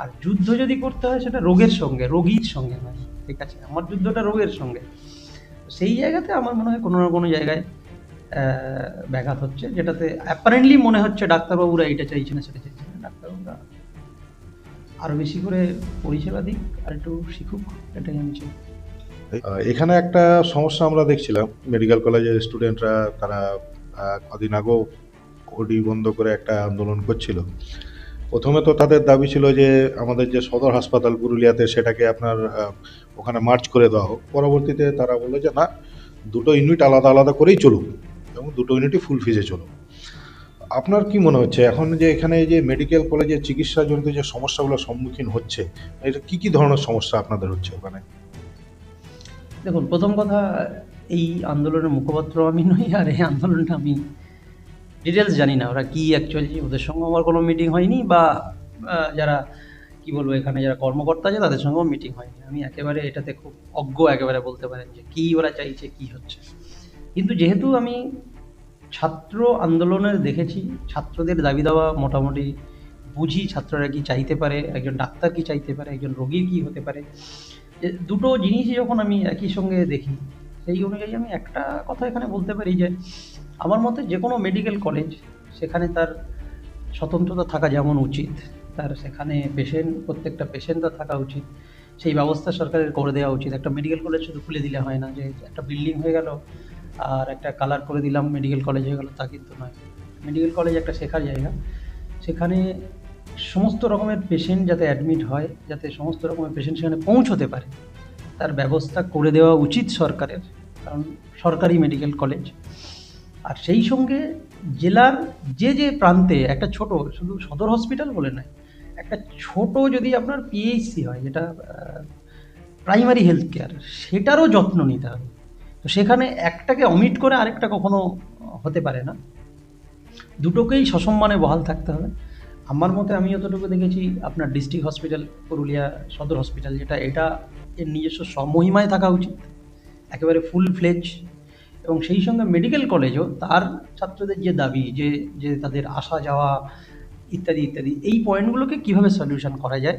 আর যুদ্ধ যদি করতে হয় সেটা রোগের সঙ্গে, রোগীর সঙ্গে নয়। ঠিক আছে? আমার যুদ্ধটা রোগের সঙ্গে। সেই জায়গাতে আমার মনে হয় কোনো না কোনো জায়গায় ব্যাঘাত হচ্ছে, যেটাতে অ্যাপারেন্টলি মনে হচ্ছে ডাক্তারবাবুরা এটা চাইছে না, সেটা চাইছে না। ডাক্তারবাবুরা আরও বেশি করে পরিষেবা দিক আর একটু শিখুক, এটাই আমি চাই। এখানে একটা সমস্যা আমরা দেখছিলাম। মেডিকেল কলেজের স্টুডেন্টরা তারা কদিন আগেও ওডি বন্ধ করে একটা আন্দোলন করছিল। প্রথমে তো তাদের দাবি ছিল যে আমাদের যে সদর হাসপাতাল পুরুলিয়াতে সেটাকে আপনার ওখানে মার্চ করে দেওয়া হোক। পরবর্তীতে তারা বলল যে না, দুটো ইউনিট আলাদা আলাদা করেই চলুক এবং দুটো ইউনিটই ফুল ফিজে চলুক। আপনার কি মনে হচ্ছে? এখন যে এখানে যে মেডিকেল কলেজের চিকিৎসাজনিত যে সমস্যাগুলোর সম্মুখীন হচ্ছে, এটা কি কি ধরনের সমস্যা আপনাদের হচ্ছে ওখানে? দেখুন, প্রথম কথা, এই আন্দোলনের মুখপাত্র আমি নই আর এই আন্দোলনটা আমি ডিটেলস জানি না, ওরা কি অ্যাকচুয়ালি ওদের সঙ্গে আমার কোনো মিটিং হয়নি বা যারা, কি বলব, এখানে যারা কর্মকর্তা আছে, তাদের সঙ্গেও মিটিং হয়নি। আমি একেবারে এটাতে খুব অজ্ঞ একেবারে বলতে পারেন যে, কী ওরা চাইছে, কি হচ্ছে। কিন্তু যেহেতু আমি ছাত্র আন্দোলনের দেখেছি, ছাত্রদের দাবি দেওয়া মোটামুটি বুঝি, ছাত্ররা কি চাইতে পারে, একজন ডাক্তার কি চাইতে পারে, একজন রোগীর কি হতে পারে দুটো জিনিসই যখন আমি একই সঙ্গে দেখি, সেই অনুযায়ী আমি একটা কথা এখানে বলতে পারি যে আমার মতে যে কোনো মেডিকেল কলেজ সেখানে তার স্বতন্ত্রতা থাকা যেমন উচিত, তার সেখানে পেশেন্ট প্রত্যেকটা পেশেন্টটা থাকা উচিত, সেই ব্যবস্থা সরকারের করে দেওয়া উচিত। একটা মেডিকেল কলেজ শুধু খুলে দিলে হয় না, যে একটা বিল্ডিং হয়ে গেল আর একটা কালার করে দিলাম মেডিকেল কলেজ হয়ে গেল, তা কিন্তু নয়। মেডিকেল কলেজ একটা শেখার জায়গা। সেখানে সমস্ত রকমের পেশেন্ট যাতে অ্যাডমিট হয়, যাতে সমস্ত রকমের পেশেন্ট সেখানে পৌঁছতে পারে, তার ব্যবস্থা করে দেওয়া উচিত সরকারের, কারণ সরকারি মেডিকেল কলেজ আর সেই সঙ্গে জেলার যে যে প্রান্তে একটা ছোট, শুধু সদর হসপিটাল বলে নয়, একটা ছোট যদি আপনার পিএইচসি হয়, যেটা প্রাইমারি হেলথ কেয়ার সেটারও যত্ন নিতে হবে। তো সেখানে একটাকে অমিট করে আরেকটা কখনো হতে পারে না। দুটোকেই সসম্মানে বহাল থাকতে হবে। আমার মতে আমি যতটুকু দেখেছি, আপনার ডিস্ট্রিক্ট হসপিটাল পুরুলিয়া সদর হসপিটাল যেটা, এটা এর নিজস্ব সমহিমায় থাকা উচিত। একেবারে ফুল ফ্লেজ এবং সেই সঙ্গে মেডিকেল কলেজও তার ছাত্রদের যে দাবি, যে যে তাদের আসা যাওয়া ইত্যাদি ইত্যাদি, এই পয়েন্টগুলোকে কীভাবে সলিউশন করা যায়?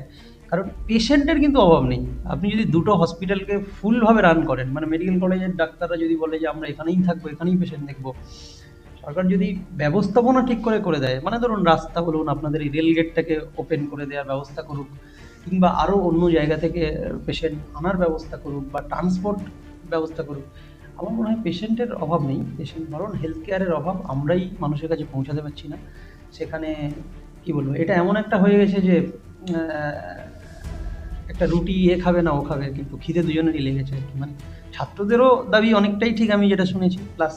কারণ পেশেন্টের কিন্তু অভাব নেই। আপনি যদি দুটো হসপিটালকে ফুলভাবে রান করেন মানে মেডিকেল কলেজের ডাক্তাররা যদি বলে যে, আমরা এখানেই থাকব, এখানেই পেশেন্ট দেখব। সরকার যদি ব্যবস্থাপনা ঠিক করে করে দেয় মানে ধরুন রাস্তা বলুন, আপনাদের এই রেলগেটটাকে ওপেন করে দেওয়ার ব্যবস্থা করুক, কিংবা আরও অন্য জায়গা থেকে পেশেন্ট আনার ব্যবস্থা করুক, বা ট্রান্সপোর্ট ব্যবস্থা করুক আমার মনে হয় পেশেন্টের অভাব নেই। পেশেন্ট বরং হেলথ কেয়ারের অভাব আমরাই মানুষের কাছে পৌঁছাতে পারছি না। সেখানে কি বলব, এটা এমন একটা হয়ে গেছে যে একটা রুটি এ খাবে না ও খাবে, কিন্তু খিদে দুজনেরই লেগেছে আর কি। মানে ছাত্রদেরও দাবি অনেকটাই ঠিক আমি যেটা শুনেছি। প্লাস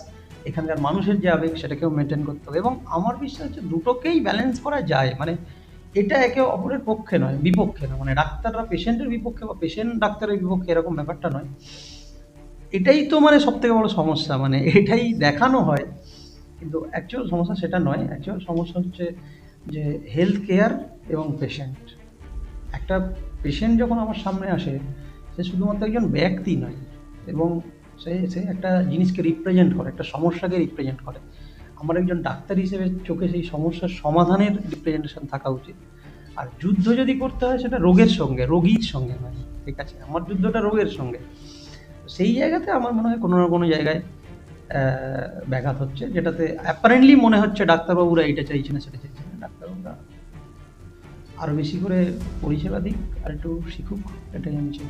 এখানকার মানুষের যে আবেগ সেটাকেও মেনটেন করতে হবে এবং আমার বিশ্বাস হচ্ছে দুটোকেই ব্যালেন্স করা যায়। মানে এটা একে অপরের পক্ষে নয়, বিপক্ষে না মানে ডাক্তাররা পেশেন্টের বিপক্ষে বা পেশেন্ট ডাক্তারের বিপক্ষে এরকম ব্যাপারটা নয়। এটাই তো মানে সব থেকে বড় সমস্যা মানে এটাই দেখানো হয়। কিন্তু অ্যাকচুয়াল সমস্যা সেটা নয়। অ্যাকচুয়াল সমস্যা হচ্ছে যে হেলথ কেয়ার এবং পেশেন্ট একটা পেশেন্ট যখন আমার সামনে আসে, সে শুধুমাত্র একজন ব্যক্তি নয়, এবং সে সে একটা জিনিসকে রিপ্রেজেন্ট করে, একটা সমস্যাকে রিপ্রেজেন্ট করে। আমার একজন ডাক্তার হিসেবে চোখে সেই সমস্যার সমাধানের রিপ্রেজেন্টেশন থাকা উচিত। আর যুদ্ধ যদি করতে হয়, সেটা রোগের সঙ্গে, রোগীর সঙ্গে নয়। ঠিক আছে? আমার যুদ্ধটা রোগের সঙ্গে। সেই জায়গাতে আমার মনে হয় কোনো না কোনো জায়গায় ব্যাঘাত হচ্ছে, যেটাতে অ্যাপারেন্টলি মনে হচ্ছে ডাক্তারবাবুরা এটা চাইছে না, সেটা চাইছে না, ডাক্তারবাবুরা আরও বেশি করে পরিষেবা দিক, আর একটু শিখুক, এটাই আমি চাই।